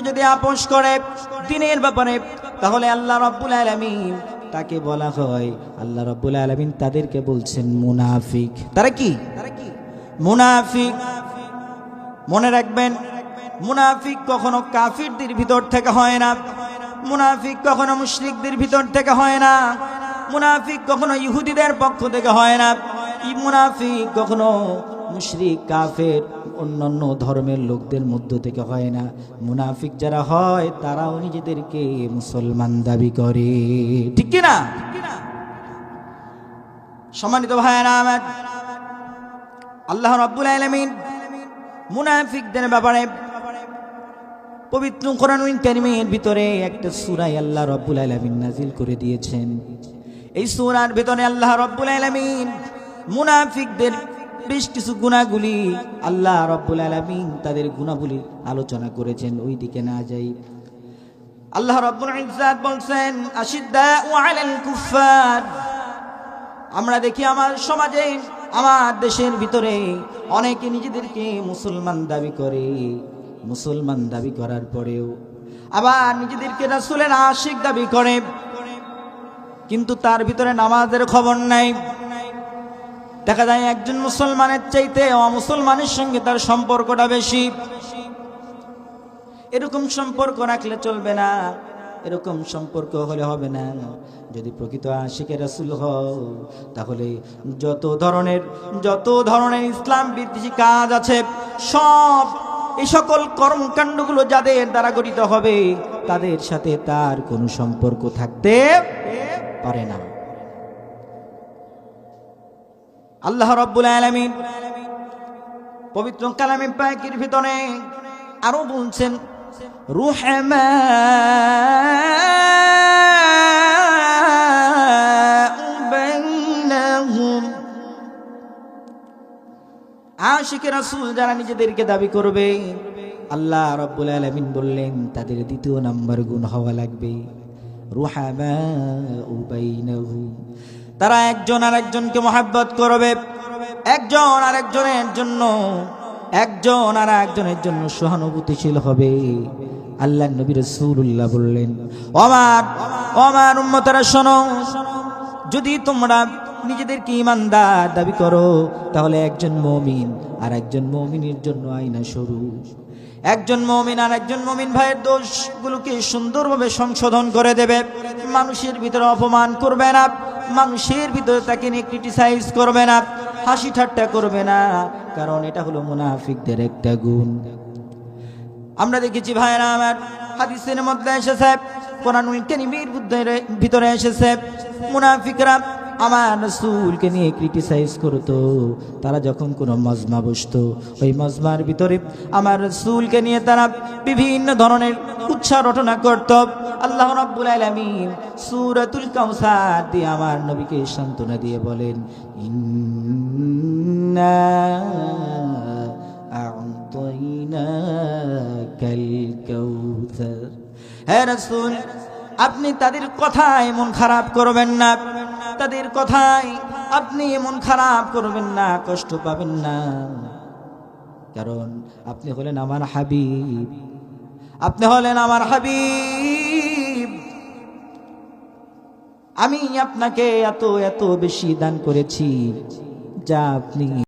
সঙ্গে যদি আপোষ করে দিনের ব্যাপারে, তাহলে আল্লাহ রব্বুল আলমিন তাকে বলা হয়, আল্লাহ রব্বুল আলমিন তাদেরকে বলছেন মুনাফিক। তারা কি? মুনাফিক। মনে রাখবেন, মুনাফিক কখনো কাফিরদের ভিতর থেকে হয় না, মুনাফিক কখনো মুশরিকদের ভিতর থেকে হয় না, মুনাফিক কখনো ইহুদিদের পক্ষ থেকে হয় না ই মুনাফিক কখনো মুশরিক, কাফের, অন্যান্য ধর্মের লোকদের মধ্য থেকে হয় না। মুনাফিক যারা হয়, তারাও নিজেদেরকে মুসলমান দাবি করে। ঠিক কি না? সম্মানিত ভাইয়েরা আমার, আল্লাহ রাব্বুল আলামিন মুনাফিকদের ব্যাপারে পবিত্র কোরআনুল কারিমের ভিতরে একটা সূরায় আল্লাহ রাব্বুল আলামিন নাজিল করে দিয়েছেন। এই সূরার ভিতরে আল্লাহ রাব্বুল আলামিন মুনাফিকদের বেশ কিছু গুণাগুলি আল্লাহ রাব্বুল আলামিন তাদের গুণাগুলি আলোচনা করেছেন ওই দিকে না যাই। আল্লাহ রাব্বুল ইজ্জাত বলছেন, আশিদ্দাউ আলাল কুফার আমরা দেখি আমার সমাজে, আমার দেশের ভিতরে অনেকে নিজেদেরকে মুসলমান দাবি করে। মুসলমান দাবি করার পরেও আবার নিজেদেরকে রাসুলের আশিক দাবি করে। কিন্তু তার ভিতরে নামাজের খবর নাই। দেখা যায় একজন মুসলমানের চাইতে অমুসলমানের সঙ্গে তার সম্পর্কটা বেশি। এরকম সম্পর্ক রাখলে চলবে না। এরকম সম্পর্ক হলে হবে না। যদি প্রকৃত আশিকে রাসুল হও, তাহলে যত ধরনের যত ধরনের ইসলাম বিদ্বেষী কাজ আছে, সব এই সকল কর্মকাণ্ডগুলো যাদের দ্বারা গঠিত হবে, তাদের সাথে তার কোনো সম্পর্ক থাকতে পারে না। আল্লাহ রব্বুল আলামিন পবিত্র কালামে পাকের ভিতরে আরও বলছেন রুহমা আশিকে রাসূল যারা নিজেদেরকে দাবি করবে, আল্লাহ রব্বুল আলামিন বললেন, তাদের দ্বিতীয় নাম্বার গুণ হওয়া লাগবে। রুহামা বাইনাহুম তারা একজন আর একজনকে মহাব্বত করবে। একজন আর একজনের জন্য, একজন আর একজনের জন্য সহানুভূতিশীল হবে। আল্লাহ নবী রসুল্লাহ বললেন আমার আমার উম্মতারা শোনো, যদি তোমরা নিজেদেরকে ইমানদার দাবি করো, তাহলে একজন মমিন আর একজন মমিনের জন্য আইনা সরু। একজন মমিন আর একজন মমিন ভাইয়ের দোষগুলোকে সুন্দরভাবে সংশোধন করে দেবে। মানুষের ভিতরে অপমান করবে না। মানুষের ভিতরে তাকে নিয়ে ক্রিটিসাইজ করবে না, হাসি ঠাট্টা করবে না। কারণ এটা হলো মুনাফিকদের একটা গুণ। আমরা দেখেছি ভাইরা আমার হাদিসের মধ্যে এসেছে কোরআন কারীমের ভিতরে এসেছে, মুনাফিকরা আমার রসুলকে নিয়ে ক্রিটিসাইজ করতো, তারা যখন কোনো মজমা বসতো, ওই মজমার ভিতরে আমার রসুলকে নিয়ে তারা বিভিন্ন ধরনের উৎসাহ রটনা করত। আল্লাহ রাব্বুল আলামিন সূরাতুল কাউসার দিয়ে আমার নবীকে সান্ত্বনা দিয়ে বলেন, ইন্না আ'তাইনাকাল কাউসার হে রাসূল, আপনি তাদের কথায় মন খারাপ করবেন না। তাদের কথায় আপনি মন খারাপ করবেন না, কষ্ট পাবেন না। কারণ আপনি হলেন আমার হাবিব। আপনি হলেন আমার হাবিব। আমি আপনাকে এত এত বেশি দান করেছি, যা আপনি